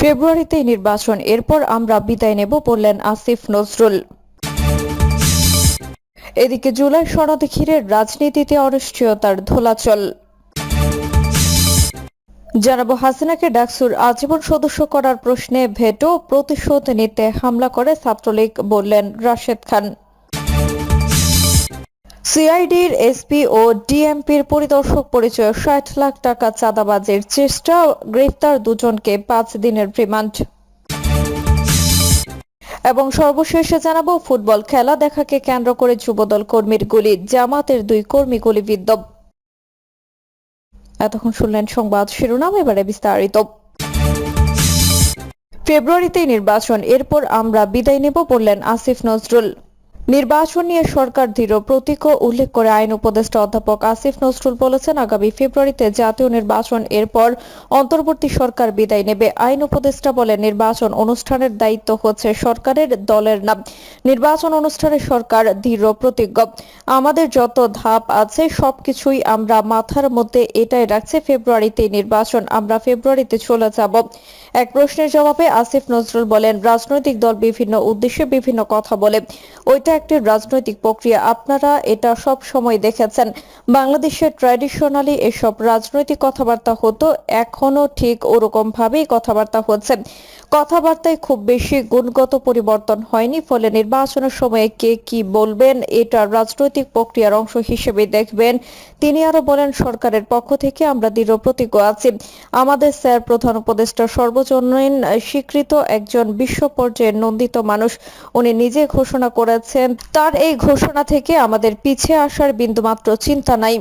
ফেব্রুয়ারিতেই নির্বাচন, এরপর আমরা বিদায় নেব বললেন আসিফ নজরুল। এদিকে জুলাই সনদ ঘিরে রাজনীতিতে অনিশ্চয়তার ধোলাচল। জানাব, হাসিনাকে ডাকসুর আজীবন সদস্য করার প্রশ্নে ভেটো প্রতিশোধ নিতে হামলা করে ছাত্রলীগ, বললেন রাশেদ খান। সিআইডির এসপি ও ডিএমপির পরিদর্শক পরিচয়ে ষাট লাখ টাকা চাঁদাবাজের চেষ্টা গ্রেফতার দুজনকে পাঁচ দিনের রিমান্ড। এবং সর্বশেষে জানাব, ফুটবল খেলা দেখাকে কেন্দ্র করে যুবদল কর্মীর গুলি, জামাতের দুই কর্মী গুলিবিদ্ধ এতক্ষণ শুনলেন সংবাদ শিরোনাম, এবারে বিস্তারিত। ফেব্রুয়ারিতে নির্বাচন, এরপর আমরা বিদায় নেব, বললেন আসিফ নজরুল। নির্বাচন নিয়ে সরকার দৃঢ় প্রতীক উল্লেখ করে আইন উপদেষ্টা অধ্যাপক আসিফ নজরুল বলেছেন, আগামী ফেব্রুয়ারিতে জাতীয় নির্বাচন, এরপর অন্তর্বর্তী সরকার বিদায় নেবে। আইন উপদেষ্টা বলেন, নির্বাচন অনুষ্ঠানের দায়িত্ব হচ্ছে সরকারের দলের নাম। নির্বাচন অনুষ্ঠানে সরকার দৃঢ় প্রতিজ্ঞ আমাদের যত ধাপ আছে, সবকিছুই আমরা মাথার মধ্যে এটাই রাখছে ফেব্রুয়ারিতে নির্বাচন, আমরা ফেব্রুয়ারিতে চলে যাব। এক প্রশ্নের জবাবে আসিফ নজরুল বলেন, রাজনৈতিক দল বিভিন্ন উদ্দেশ্যে বিভিন্ন কথা বলে। ওইটা একটি রাজনৈতিক প্রক্রিয়া। আপনারা এটা সব সময় দেখেছেন। বাংলাদেশে ট্র্যাডিশনালি এসব রাজনৈতিক কথাবার্তা হতো। এখনও ঠিক ওরকম ভাবেই কথাবার্তা হচ্ছে। কথাবার্তায় খুব বেশি গুণগত পরিবর্তন হয়নি, ফলে নির্বাচনের সময়ে কে কি বলবেন, এটা রাজনৈতিক প্রক্রিয়ার অংশ হিসেবে দেখবেন। তিনি আরও বলেন, সরকারের পক্ষ থেকে আমরা দৃঢ় প্রতিজ্ঞ আছি। আমাদের স্যার প্রধান উপদেষ্টা সর্বজনীন স্বীকৃত একজন বিশ্ব পর্যায়ের নন্দিত মানুষ। উনি নিজে ঘোষণা করেছেন, তার এই ঘোষণা থেকে আমাদের পিছিয়ে আসার বিন্দুমাত্র চিন্তা নাই।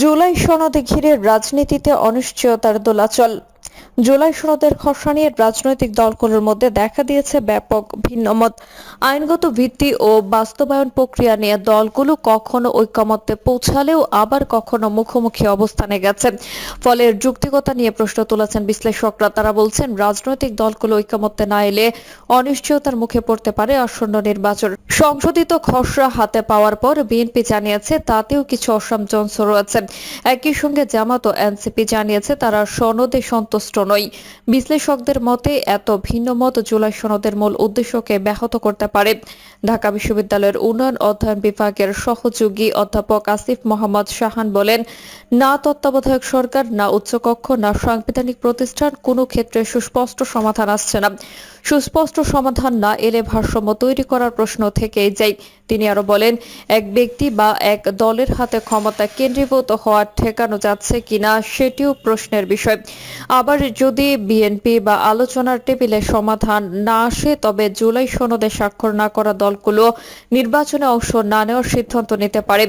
জুলাই সনদে ঘিরে রাজনীতিতে অনিশ্চয়তার দোলাচল। জুলাই সনদের খসড়া নিয়ে রাজনৈতিক দলগুলোর মধ্যে দেখা দিয়েছে ব্যাপক ভিন্নমত। আইনগত ভিত্তি ও বাস্তবায়ন প্রক্রিয়া নিয়ে দলগুলো কখনো ঐক্যমত্যে পৌঁছালেও আবার কখনো মুখোমুখি অবস্থানে গেছে। ফলে যুক্তিকতা নিয়ে প্রশ্ন তুলেছেন বিশ্লেষকরা। তারা বলছেন, রাজনৈতিক দলগুলো ঐক্যমত্যে না এলে অনিশ্চয়তার মুখে পড়তে পারে আসন্ন নির্বাচন। সংশোধিত খসড়া হাতে পাওয়ার পর বিএনপি জানিয়েছে, তাতেও কিছু অসামঞ্জস্য রয়েছে। একই সঙ্গে জামাত ও এনসিপি জানিয়েছে, তারা সনদে সন্তুষ্ট নয়। বিশ্লেষকদের মতে, এত ভিন্ন মত জুলাই সনদের মূল উদ্দেশ্যকে ব্যাহত করতে পারে। ঢাকা বিশ্ববিদ্যালয়ের উন্নয়ন অধ্যয়ন বিভাগের সহযোগী অধ্যাপক আসিফ মোহাম্মদ শাহান বলেন, না তত্ত্বাবধায়ক সরকার, না উচ্চকক্ষ, না সাংবিধানিক প্রতিষ্ঠান, কোনো ক্ষেত্রে সুস্পষ্ট সমাধান আসছে না। সুস্পষ্ট সমাধান না এলে ভারসাম্য তৈরি করার প্রশ্ন থেকেই যায়। তিনি আরও বলেন, এক ব্যক্তি বা এক দলের হাতে ক্ষমতা কেন্দ্রীভূত হওয়ার ঠেকানো যাচ্ছে কিনা সেটিও প্রশ্নের বিষয়। আবার যদি বিএনপি বা আলোচনার টেবিলে সমাধান না আসে, তবে জুলাই সনদে স্বাক্ষর না করা দলগুলো নির্বাচনে অংশ না নেওয়ার সিদ্ধান্ত নিতে পারে।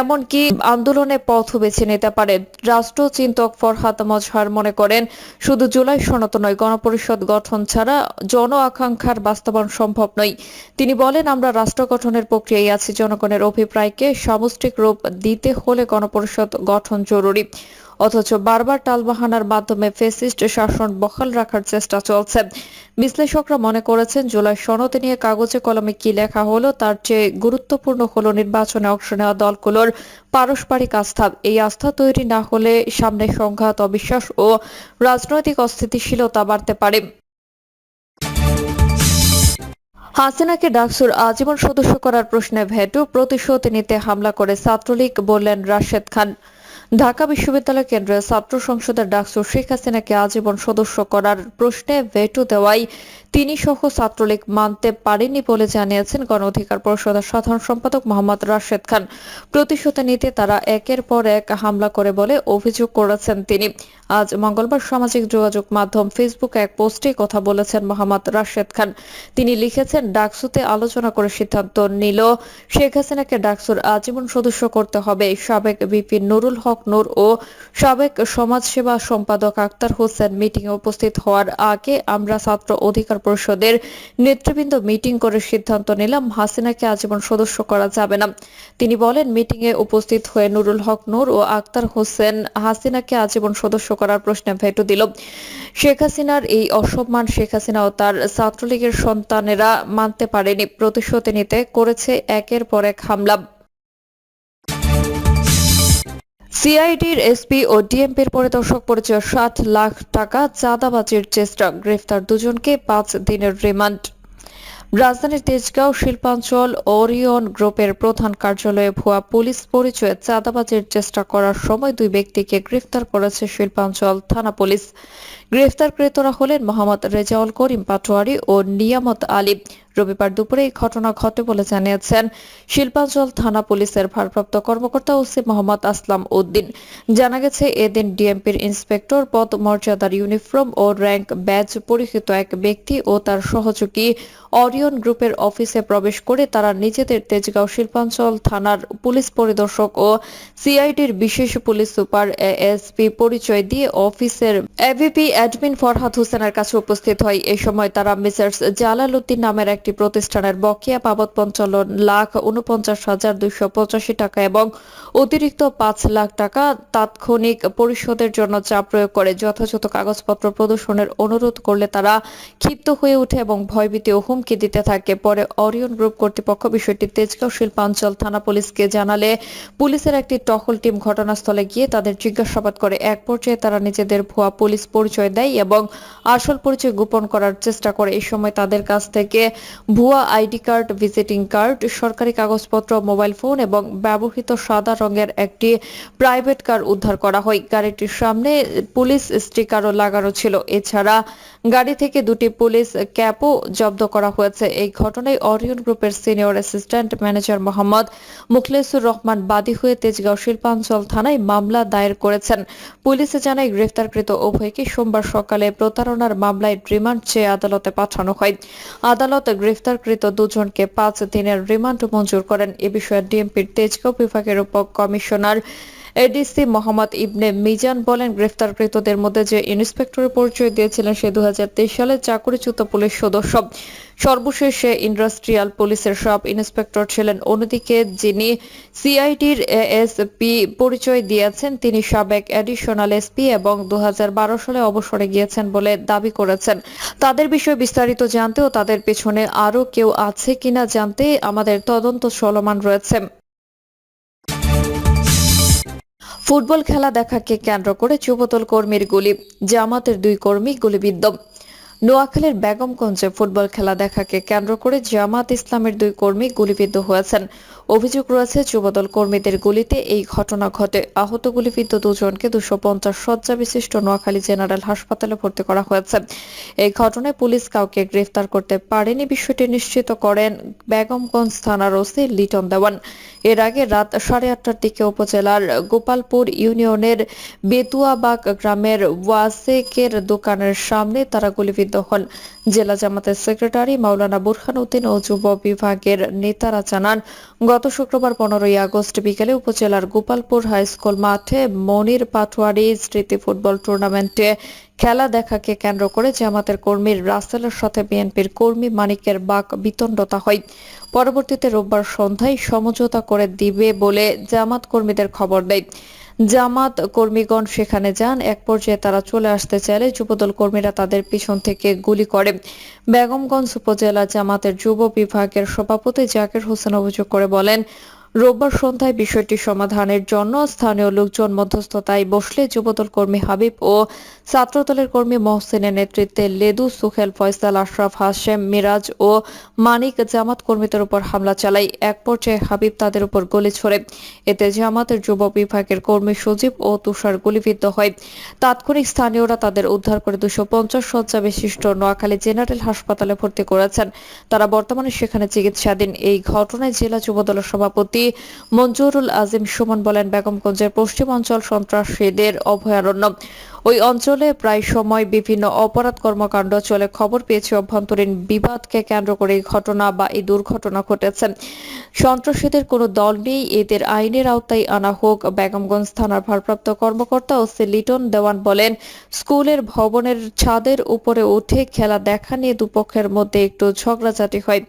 এমনকি আন্দোলনে পথ বেছে নিতে পারে। রাষ্ট্রচিন্তক ফরহাদ মজহার মনে করেন, শুধু জুলাই সনদ নয়, গণপরিষদ গঠন ছাড়া জন আকাঙ্ক্ষার বাস্তবায়ন সম্ভব নয়। তিনি বলেন, আমরা রাষ্ট্র গঠনের প্রক্রিয়ায় আছি। জনগণের অভিপ্রায়কে সামষ্টিক রূপ দিতে হলে গণপরিষদ গঠন জরুরি। অথচ বারবার টালবাহানার মাধ্যমে ফেসিস্ট শাসন বহাল রাখার চেষ্টা চলছে। বিশ্লেষকরা মনে করেছেন, জুলাই সনদ নিয়ে কাগজে কলমে কি লেখা হলো, তার চেয়ে গুরুত্বপূর্ণ হলো নির্বাচনে অংশ নেওয়া দলগুলোর পারস্পরিক আস্থা। এই আস্থা তৈরি না হলে সামনে সংঘাত, অবিশ্বাস ও রাজনৈতিক অস্থিতিশীলতা বাড়তে পারে। হাসিনাকে ডাকসুর আজীবন সদস্য করার প্রশ্নে ভেটো প্রতিশোধ নিতে হামলা করে ছাত্রলীগ, বললেন রাশেদ খান। ঢাকা বিশ্ববিদ্যালয় কেন্দ্রের ছাত্র সংসদের ডাকসু শেখ হাসিনাকে আজীবন সদস্য করার প্রশ্নে ভেটো দেওয়ায় তিনি সহ ছাত্রলীগ মানতে পারেনি বলে জানিয়েছেন গণ অধিকার পরিষদের সাধারণ সম্পাদক মোহাম্মদ রাশেদ খান। প্রতিশোধ নিতে তারা একের পর এক হামলা করে বলে অভিযোগ করেছেন তিনি। আজ মঙ্গলবার সামাজিক যোগাযোগ মাধ্যম ফেসবুকে এক পোস্টে কথা বলেছেন মোহাম্মদ রাশেদ খান। তিনি লিখেছেন, ডাকসুতে আলোচনা করে সিদ্ধান্ত নিল, শেখ হাসিনাকে ডাকসুর আজীবন সদস্য করতে হবে। সাবেক বিপি নুরুল হক নূর ও সাবেক সমাজসেবা সম্পাদক আক্তার হোসেন মিটিং উপস্থিত হওয়ার আগে আমরা ছাত্র অধিকার পরিষদের নেতৃবৃন্দ মিটিং করে সিদ্ধান্ত নিলাম, হাসিনাকে আজীবন সদস্য করা যাবে না। তিনি বলেন মিটিং এ উপস্থিত হয়ে নুরুল হক নূর ও আক্তার হোসেন হাসিনাকে আজীবন সদস্য করার প্রশ্নে ভেটো দিল। শেখ হাসিনার এই অসম্মান শেখ হাসিনা ও তার ছাত্রলীগের সন্তানেরা মানতে পারেনি। প্রতিশোধ নিতে করেছে একের পর এক হামলা। সিআইডির এসপি ও ডিএমপির পরিদর্শক পরিচয় সাত লাখ টাকা চাঁদাবাজির চেষ্টা। গ্রেফতার দুজনকে পাঁচ দিনের রিমান্ড। রাজধানীর তেজগাঁও শিল্পাঞ্চল ওরিয়ন গ্রুপের প্রধান কার্যালয়ে ভুয়া পুলিশ পরিচয়ে চাঁদাবাজির চেষ্টা করার সময় দুই ব্যক্তিকে গ্রেফতার করেছে শিল্পাঞ্চল থানা পুলিশ। গ্রেফতারকৃতরা হলেন মোহাম্মদ রেজাউল করিম পাটোয়ারি ও নিয়ামত আলী। রবিবার দুপুরে এই ঘটনা ঘটে বলে জানিয়েছেন শিল্পাঞ্চল থানা পুলিশের ভারপ্রাপ্ত কর্মকর্তা ওসি মোহাম্মদ আসলাম উদ্দিন। জানা গেছে, এদিন ডিএমপির ইন্সপেক্টর পদ মর্যাদার ইউনিফর্ম ও র্যাঙ্ক ব্যাজ পরিহিত এক ব্যক্তি ও তার সহযোগী অরিয়ন গ্রুপের অফিসে প্রবেশ করে তারা নিজেদের তেজগাঁও শিল্পাঞ্চল থানার পুলিশ পরিদর্শক ও সিআইডির বিশেষ পুলিশ সুপার এএসপি পরিচয় দিয়ে অফিসের এভিপি অ্যাডমিন ফরহাদ হোসেনের কাছে উপস্থিত হয়। এই সময় তারা মিসার্স জালাল উদ্দিন নামের একটি প্রতিষ্ঠানের বকেয়া বাবদ পঞ্চান্ন লাখ উনপঞ্চাশ হাজার দুইশো পঁচাশি টাকা এবং অতিরিক্ত পাঁচ লাখ টাকা তাৎক্ষণিক পরিশোধের জন্য চাপ প্রয়োগ করে। যথাযথ কাগজপত্র প্রদর্শনের অনুরোধ করলে তারা ক্ষিপ্ত হয়ে ওঠে এবং ভয়ভীতি ও হুমকি দিতে থাকে। পরে অরিয়ন গ্রুপ কর্তৃপক্ষ বিষয়টি তেজগাঁও শিল্পাঞ্চল থানা পুলিশকে জানালে পুলিশের একটি টহল টিম ঘটনাস্থলে গিয়ে তাদের জিজ্ঞাসাবাদ করে। এক পর্যায়ে তারা নিজেদের ভুয়া পুলিশ পরিচয় দেয় এবং আসল পরিচয় গোপন করার চেষ্টা করে। এই সময় তাদের কাছ থেকে ভুয়া আইডি কার্ড, ভিজিটিং কার্ড, সরকারি কাগজপত্র, মোবাইল ফোন এবং ব্যবহৃত সাদা রঙের একটি প্রাইভেট কার উদ্ধার করা হয়। গাড়িটির সামনে পুলিশ স্টিকারও লাগানো ছিল। এছাড়া গাড়ি থেকে দুটি পুলিশ ক্যাপও জব্দ করা হয়েছে। এই ঘটনায় অরিয়ন গ্রুপের senior assistant manager Mohammad Mukhlesur Rahman বাদী হয়ে তেজগাঁও শিল্পাঞ্চল থানায় মামলা দায়ের করেছেন। পুলিশে জানায়, গ্রেফতারকৃত উভয়কে সোমবার সকালে প্রতারণার মামলায় রিমান্ড চেয়ে আদালতে পাঠানো হয়। আদালত গ্রেফতারকৃত দুজনকে পাঁচ দিনের রিমান্ড মঞ্জুর করেন। এ বিষয়ে ডিএমপির তেজগাঁও বিভাগের উপ কমিশনার এডিসি মোহাম্মদ ইবনে মিজান বলেন, গ্রেফতারকৃতদের মধ্যে যে ইন্সপেক্টরের পরিচয় দিয়েছিলেন সে দু হাজার তেইশ সালে চাকরিচ্যুত পুলিশ সদস্য। সর্বশেষে ইন্ডাস্ট্রিয়াল পুলিশের সব ইন্সপেক্টর ছিলেন অন্যদিকে যিনি সিআইডির এএসপি পরিচয় দিয়েছেন, তিনি সাবেক অ্যাডিশনাল এসপি এবং দু হাজার বারো সালে অবসরে গিয়েছেন বলে দাবি করেছেন। তাদের বিষয়ে বিস্তারিত জানতে ও তাদের পেছনে আরও কেউ আছে কিনা জানতে আমাদের তদন্ত চলমান রয়েছে। ফুটবল খেলা দেখাকে কেন্দ্র করে যুবদল কর্মীর গুলি। জামাতের দুই কর্মী গুলিবিদ্ধ। নোয়াখালীর বেগমগঞ্জে ফুটবল খেলা দেখাকে কেন্দ্র করে জামাত ইসলামের দুই কর্মী গুলিবিদ্ধ হয়েছেন। অভিযোগ রয়েছে, যুবদল কর্মীদের গুলিতে এই ঘটনা ঘটে। আহত গুলিবিদ্ধ দুজনকে দুশো পঞ্চাশ শয্যা বিশিষ্ট নোয়াখালী জেনারেল হাসপাতালে ভর্তি করা হয়েছে। এই ঘটনায় পুলিশ কাউকে গ্রেফতার করতে পারেনি বিষয়টি নিশ্চিত করেন বেগমগঞ্জ থানার ওসি লিটন দেওয়ান। এর আগে রাত সাড়ে আটটার দিকে উপজেলার গোপালপুর ইউনিয়নের বেতুয়াবাগ গ্রামের ওয়াসেকের দোকানের সামনে তারা গুলিবিদ্ধ হন। জেলা জামাতের সেক্রেটারি মাওলানা বুরহান উদ্দিন ও যুব বিভাগের নেতারা জানান, গত শুক্রবার পনেরোই আগস্ট বিকেলে উপজেলার গোপালপুর হাই স্কুল মাঠে মনির পাটোয়ারি স্মৃতি ফুটবল টুর্নামেন্টে খেলা দেখাকে কেন্দ্র করে জামাতের কর্মীর রাসেলের সাথে বিএনপির কর্মী মানিকের বাক বিতণ্ডতা হয়। পরবর্তীতে রোববার সন্ধ্যায় সমঝোতা করে দিবে বলে জামাত কর্মীদের খবর দেয়। জামাত কর্মীগণ সেখানে যান। এক পর্যায়ে তারা চলে আসতে চাইলে যুবদল কর্মীরা তাদের পিছন থেকে গুলি করে। বেগমগঞ্জ উপজেলা জামাতের যুব বিভাগের সভাপতি জাকির হোসেন অভিযোগ করে বলেন রোববার সন্ধ্যায় বিষয়টি সমাধানের জন্য স্থানীয় লোকজন মধ্যস্থতায় বসলে যুবদল কর্মী হাবিব ও ছাত্রদলের কর্মী মহসিনের নেতৃত্বে লেদু সুহেল ফয়সাল, আশরাফ, হাশেম, মিরাজ ও মানিক জামাত কর্মীদের উপর হামলা চালায়। এক পর্যায়ে হাবিব তাদের উপর গুলি ছোড়ে। এতে জামাতের যুব বিভাগের কর্মী সজীব ও তুষার গুলিবিদ্ধ হয়। তাৎক্ষণিক স্থানীয়রা তাদের উদ্ধার করে দুশো পঞ্চাশ শয্যা বিশিষ্ট নোয়াখালী জেনারেল হাসপাতালে ভর্তি করেছেন। তারা বর্তমানে সেখানে চিকিৎসাধীন। এই ঘটনায় জেলা যুবদলের সভাপতি মঞ্জুরুল আজিম সুমন বলেন বেগমগঞ্জের পশ্চিমাঞ্চল সন্ত্রাসীদের অভয়ারণ্য। ওই অঞ্চলে প্রায় সময় বিভিন্ন অপরাধ কর্মকাণ্ড চলে খবর পেয়েছে। অভ্যন্তরীণ বিবাদকে কেন্দ্র করে ঘটনা বা এই দুর্ঘটনা ঘটেছে। সন্ত্রাসীদের কোনো দল নেই। এদের আইনের আওতায় আনা হোক, বেগমগঞ্জ থানার ভারপ্রাপ্ত কর্মকর্তা ওসি লিটন দেওয়ান বলেন, স্কুলের ভবনের ছাদের উপরে উঠে খেলা দেখা নিয়ে দুপক্ষের মধ্যে একটু ঝগড়াঝাটি হয়।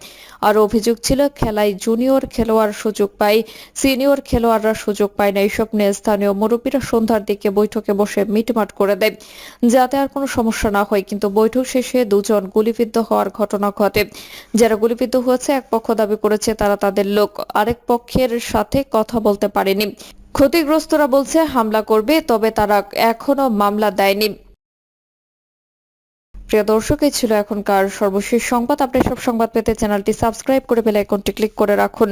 আর অভিযোগ ছিল, খেলায় জুনিয়র খেলোয়াড় সুযোগ পায়, সিনিয়র খেলোয়াড়রা সুযোগ পায় না। এইসব নিয়ে স্থানীয় মুরব্বীরা সন্ধ্যার দিকে বৈঠকে বসে মিটমাট করে দেয়। যাতে আর কোনো সমস্যা না হয়, কিন্তু বৈঠক শেষে দুজন গুলিবিদ্ধ হওয়ার ঘটনা ঘটে। যারা গুলিবিদ্ধ হয়েছে, এক পক্ষ দাবি করেছে তারা তাদের লোক, আরেক পক্ষের সাথে কথা বলতে পারেনি। ক্ষতিগ্রস্তরা বলছে, হামলা করবে, তবে তারা এখনও মামলা দেয়নি। প্রিয় দর্শক, এই ছিল এখনকার সর্বশেষ সংবাদ। আপনি সব সংবাদ পেতে চ্যানেলটি সাবস্ক্রাইব করে বেল আইকনটি ক্লিক করে রাখুন।